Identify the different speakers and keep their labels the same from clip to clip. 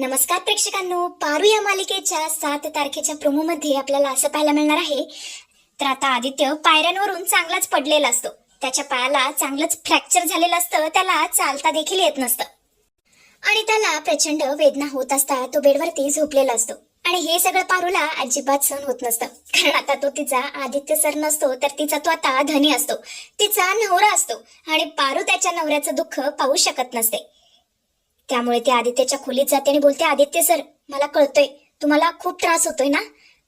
Speaker 1: नमस्कार प्रेक्षकांनो पारू या मालिकेच्या सात तारखेच्या प्रोमो मध्ये आपल्याला असं पाहायला मिळणार आहे. तर आता आदित्य पायऱ्यांवरून चांगलाच पडलेला असतो. त्याच्या पायाला चांगलंच फ्रॅक्चर झालेलं असतं. त्याला चालता देखील येत नसतं. आणि त्याला प्रचंड वेदना होत असता तो बेडवरती झोपलेला असतो. आणि हे सगळं पारूला अजिबात सहन होत नसतं. कारण आता तो तिचा आदित्य सर नसतो तर तिचा तो आता धनी असतो. तिचा नवरा असतो. आणि पारू त्याच्या नवऱ्याचं दुःख पाहू शकत नसते. त्यामुळे ती आदित्यच्या खोलीत जाते आणि बोलते आदित्य सर मला कळतोय तुम्हाला खूप त्रास होतोय ना?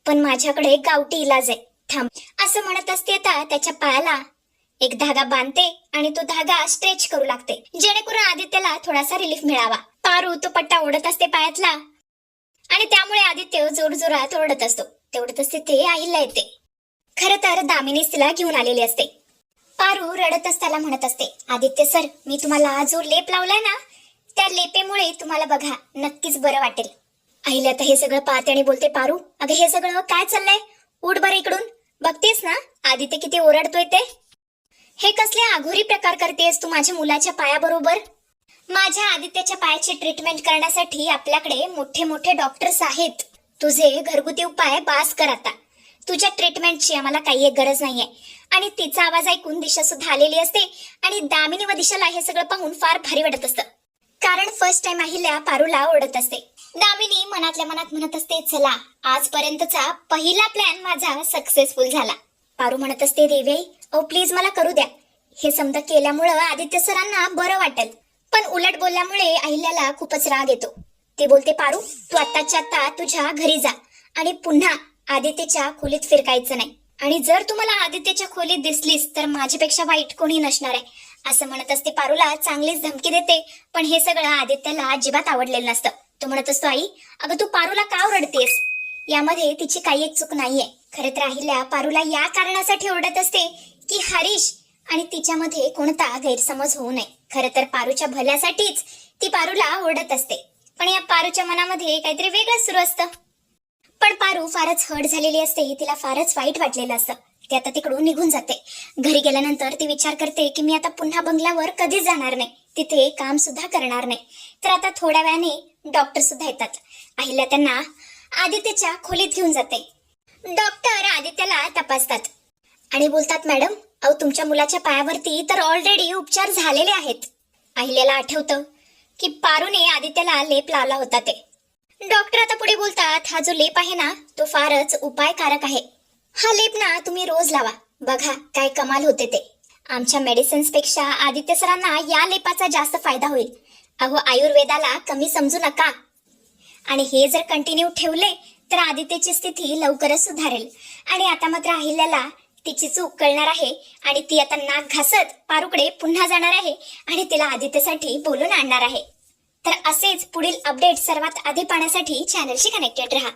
Speaker 1: पण माझ्याकडे एक गावठी इलाज आहे. थांब. असं म्हणत असते आता त्याच्या पायाला एक धागा बांधते आणि तो धागा स्ट्रेच करू लागते. जेणेकरून आदित्यला थोडासा रिलीफ मिळावा. पारू तो पट्टा ओढत असते पायातला आणि त्यामुळे आदित्य जोरजोरात ओढत असतो. तेवढतच ते आईला येते. खर तर दामिनीस तिला घेऊन आलेली असते. पारू रडतच त्याला म्हणत असते आदित्य सर मी तुम्हाला जो लेप लावलाय ना त्या लेपेमुळे तुम्हाला बघा नक्कीच बरं वाटेल. आईला आता हे सगळं पाहते आणि बोलते पारू अगं हे सगळं काय चाललंय? उठ बरं इकडून. बघतेस ना आदित्य किती ओरडतोय ते. हे कसले आघोरी प्रकार करतेस तू माझ्या मुलाच्या पायाबरोबर? माझ्या आदित्याच्या पायाची ट्रीटमेंट करण्यासाठी आपल्याकडे मोठे मोठे डॉक्टर्स आहेत. तुझे घरगुती उपाय बास कर आता. तुझ्या ट्रीटमेंटची आम्हाला काही एक गरज नाहीये. आणि तिचा आवाज ऐकून दिशा सुद्धा आलेली असते आणि दामिनी व दिशाला हे सगळं पाहून फार भारी वाटत असतं. कारण फर्स्ट टाइम अहिल्या पारूला ओढत असते. दामिनी मनातल्या मनात म्हणत असते चला आजपर्यंतचा पहिला प्लॅन माझा सक्सेसफुल झाला. पारू म्हणत असते देवी ओ प्लीज मला करू द्या. हे समजा केल्यामुळं आदित्य सरांना बरं वाटेल पण उलट बोलल्यामुळे अहिल्याला खूपच राग येतो. ते बोलते पारू तू आत्ताच्या आत्ता तुझ्या घरी जा आणि पुन्हा आदित्यच्या खोलीत फिरकायचं नाही. आणि जर तुम्हाला आदित्यच्या खोलीत दिसलीस तर माझ्यापेक्षा वाईट कोणी नसणार आहे. असं म्हणत असते पारूला चांगलीच धमकी देते. पण हे सगळं आदित्यला अजिबात आवडलेलं नसतं. तो म्हणत असतो आई अगं तू पारूला का ओरडतेस? यामध्ये तिची काही एक चूक नाहीये. खरे तर राहिल्या पारूला या कारणासाठी ओरडत असते की हरीश आणि तिच्यामध्ये कोणता गैरसमज होऊ नये. खरं तर पारूच्या भल्यासाठीच ती पारूला ओरडत असते. पण या पारूच्या मनामध्ये काहीतरी वेगळंच सुरू असतं. पण पारू फारच हट झालेली असते तिला फारच वाईट वाटलेलं असतं. ती आता तिकडून निघून जाते. घरी गेल्यानंतर ती विचार करते की मी आता पुन्हा बंगल्यावर कधीच जाणार नाही. तिथे काम सुद्धा करणार नाही. तर आता थोड्या वेळाने डॉक्टर सुद्धा येतात. अहिल्या त्यांना आदित्यच्या खोलीत घेऊन जाते. डॉक्टर आदित्यला तपासतात. आणि बोलतात मॅडम अहो तुमच्या मुलाच्या पायावरती तर ऑलरेडी उपचार झालेले आहेत. अहिल्याला आठवतं की पारूने आदित्यला लेप लावला होता ते. डॉक्टर आता पुढे बोलतात हा जो लेप आहे ना तो फारच उपायकारक आहे. हा लेप ना तुम्ही रोज लावा. बघा काय कमाल होते ते. आमच्या मेडिसिन्सपेक्षा आदित्य सरांना या लेपाचा जास्त फायदा होईल. अहो आयुर्वेदाला कमी समजू नका. आणि हे जर कंटिन्यू ठेवले तर आदित्यची स्थिती लवकरच सुधारेल. आणि आता मात्र अहिल्याला तिची चूक कळणार आहे आणि ती आता नाक घासत पारुकडे पुन्हा जाणार आहे आणि तिला आदित्यसाठी बोलून आणणार आहे. तर असेच पुढील अपडेट सर्वात आधी पाहण्यासाठी चॅनलशी कनेक्टेड राहा.